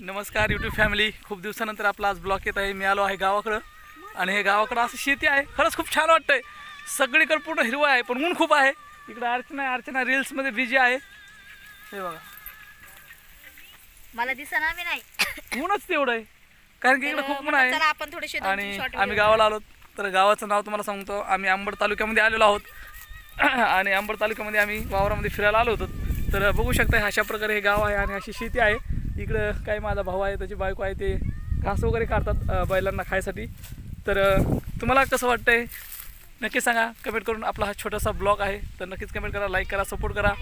नमस्कार YouTube family खूप दिवसानंतर आपला आज ब्लॉग येत आहे. मी आलो आहे गावाकडं. आणि हे गावाकडं असं शेती आहे. खरंच खूप छान वाटतंय. सगळीकडे पूर्ण हिरवं आहे पण ऊन खूप आहे. इकडं अर्चना अर्चना रील्समध्ये बिझी आहे. हे बघा. मला दिसना मी नाही. ऊनच तेवढं आहे. कारण की इकडे खूप ऊन आहे. आणि आम्ही गावाला आलो. तर गावाचं नाव तुम्हाला सांगतो. आम्ही अंबड तालुक्यामध्ये आलेलो आहोत. आणि अंबड तालुक्यामध्ये आम्ही वावरामध्ये फिरायला आलो होतो. तर बघू शकता अशा प्रकारे हे गाव आहे आणि अशी शेती आहे. इकडं काय माझा भाऊ आहे त्याची बायको आहे ते घास वगैरे काढतात बैलांना खायसाठी. तर तुम्हाला कसं वाटतं आहे नक्की सांगा. कमेंट करून आपला हा छोटासा ब्लॉग आहे. तर नक्कीच कमेंट करा लाईक करा सपोर्ट करा.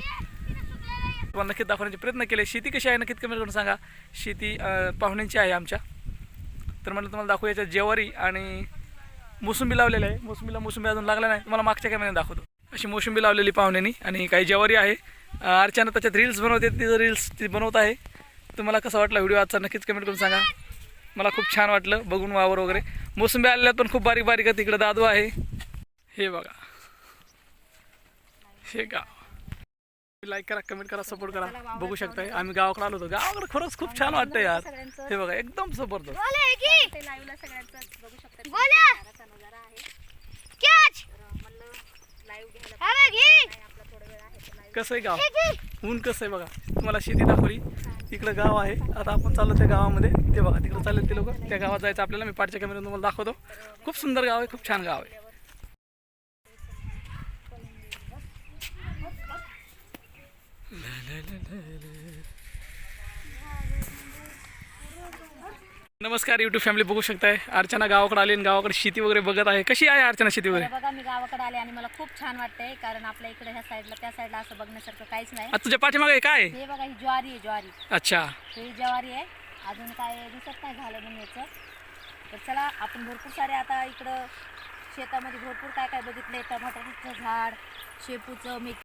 तुम्हाला नक्कीच दाखवण्याचे प्रयत्न केले. शेती कशी आहे नक्कीच कमेंट करून सांगा. शेती पाहुण्यांची आहे आमच्या. तर म्हटलं तुम्हाला दाखवू याच्यात जेवारी आणि मोसंबी लावलेली आहे. मोसंबीला मोसंबी अजून लागला नाही. तुम्हाला मागच्या कॅमेऱ्याने दाखवतो. अशी मोसंबी लावलेली पाहुण्यानी आणि काही जेवारी आहे. अर्चानं अर्चना त्याच्यात रील्स बनवते. तिचं रील्स ती बनवत आहे. तुम्हाला कसं वाटलं व्हिडिओ आजचा? नक्कीच कमेंट करून सांगा. मला खूप छान वाटलं. बघून वावर वगैरे. मोसंबी आलेल्या पण खूप बारीक बारीक आहे तिकडं दादू आहे. हे बघा. हे गाव. लाईक करा कमेंट करा सपोर्ट करा. बघू शकताय. आम्ही गावाकडे आलो होतो. गावाकडे खरंच खूप छान वाटतं यार. हे बघा एकदम जबरदस्त. कसं आहे गाव? ऊन कसं आहे बघा? तुम्हाला शेती दाखवली. इकडं गाव आहे. आता आपण चाललो त्या गावामध्ये. ते बघा तिकडं चालले ते लोक. त्या गावात जायचं आपल्याला मी पाठच्या कॅमेऱ्यातून तुम्हाला दाखवतो. खूप सुंदर गाव आहे खूप छान गाव आहे. नमस्कार युट्यूब फॅमिली बघू शकताय. अर्चना गावाकडे आली आणि गावाकडे शेती वगैरे बघत आहे. कशी आहे अर्चना शेती वगैरे? बघा मी गावाकडे आले आणि मला खूप छान वाटतंय कारण आपल्या इकडे ह्या साईडला त्या साईडला असं बघण्यासारखं काहीच नाही. आता तुझ्या पाठीमागे काय आहे? हे बघा ही ज्वारी आहे ज्वारी. अच्छा. ही ज्वारी आहे. अजून काय दिसत नाही झालं म्हणून याचं. तर चला आपण भरपूर सारे आता इकडं शेतामध्ये भरपूर काय काय बघितले टमाटरचं झाड शेपूचं मेथी